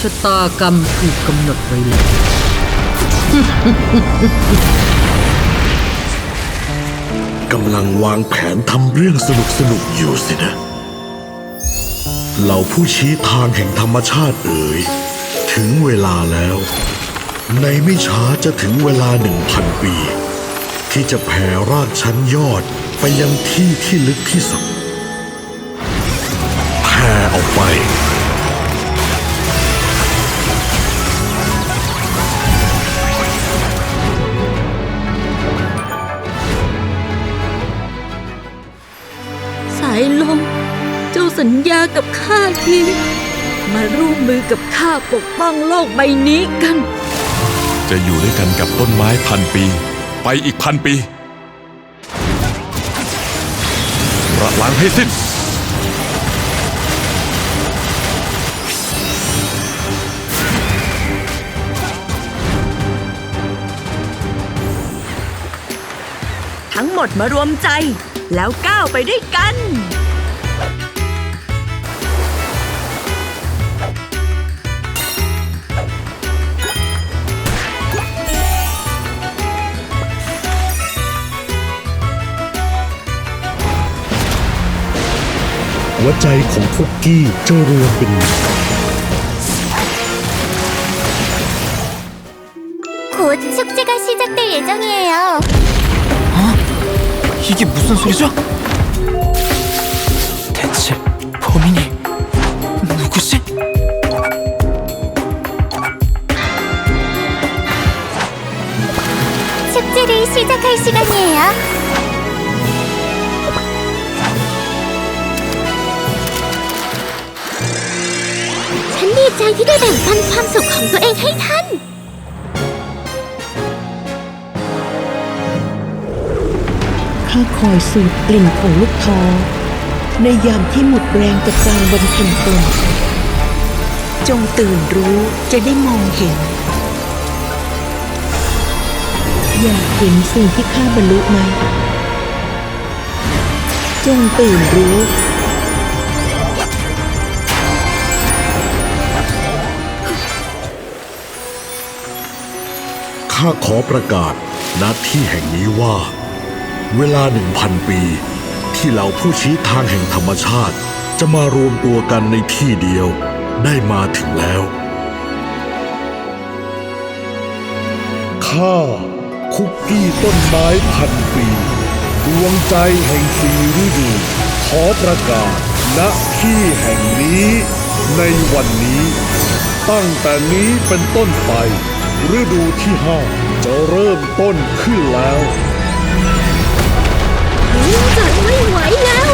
ชะตากรรมถูกกำหนดไว้แล้วกำลังวางแผนทำเรื่องสนุกสนุกๆอยู่สินะ เหล่าผู้ชี้ทางแห่งธรรมชาติเอ๋ย ถึงเวลาแล้ว ในไม่ช้าจะถึงเวลาหนึ่งพันปี ที่จะแผ่รากชั้นยอดไปยังที่ที่ลึกที่สุดแผ่ออกไป สัญญากับข้าที มาร่วมมือกับข้าปกป้องโลกใบนี้กัน จะอยู่ด้วยกันกับต้นไม้พันปี ไปอีกพันปีระล้างให้สิ้น ทั้งหมดมารวมใจแล้วก้าวไปด้วยกัน หัวใจของคุกกี้จะรวมเป็นหนึ่ง 곧 축제가 시작될 예정이에요. 이게 무슨 소리죠? 대체 범인이 누구지? 축제를 시작할 시간이에요. ใจที่ได้แบ่งปันความสุขของตัวเองให้ท่าน ข้าคอยสูดกลิ่นของลูกท้อในยามที่หมดแรงจากการบำเพ็ญตนจงตื่นรู้จะได้มองเห็น อยากเห็นสิ่งที่ข้าบรรลุไหม จงตื่นรู้ ข้าขอประกาศณที่แห่งนี้ว่า เวลาหนึ่งพันปี ที่เหล่าผู้ชี้ทางแห่งธรรมชาติ จะมารวมตัวกันในที่เดียวได้มาถึงแล้ว ข้า คุกกี้ต้นไม้พันปี ดวงใจแห่งสีฤดู ขอประกาศณที่แห่งนี้ ในวันนี้ ตั้งแต่นี้เป็นต้นไป ฤดูที่ห้าจะเริ่มต้นขึ้นแล้วจัดไม่ไหวแล้ว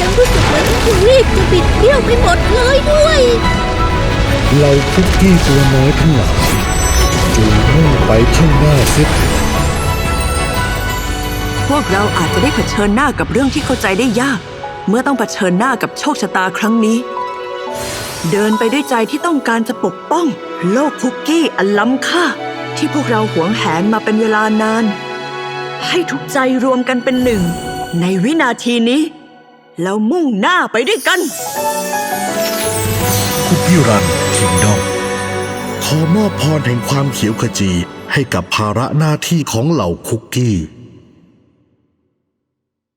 ยังรู้สึกเหมือนคุณรีบจะบิดเบี้ยวไปหมดเลยด้วยเราคุกกี้ตัวน้อยทั้งหลายจงมุ่งไปข้างหน้าเสียพวกเราอาจจะได้เผชิญหน้ากับเรื่องที่เข้าใจได้ยาก เมื่อต้องเผชิญหน้ากับโชคชะตาครั้งนี้ เดินไปด้วยใจที่ต้องการจะปกป้อง โลกคุกกี้อันล้ำค่า ที่พวกเราหวงแหนมาเป็นเวลานาน ให้ทุกใจรวมกันเป็นหนึ่ง ในวินาทีนี้ แล้วมุ่งหน้าไปด้วยกัน คุกกี้รันคิงดอมขอมอบพรแห่งความเขียวขจีให้กับภาระหน้าที่ของเหล่าคุกกี้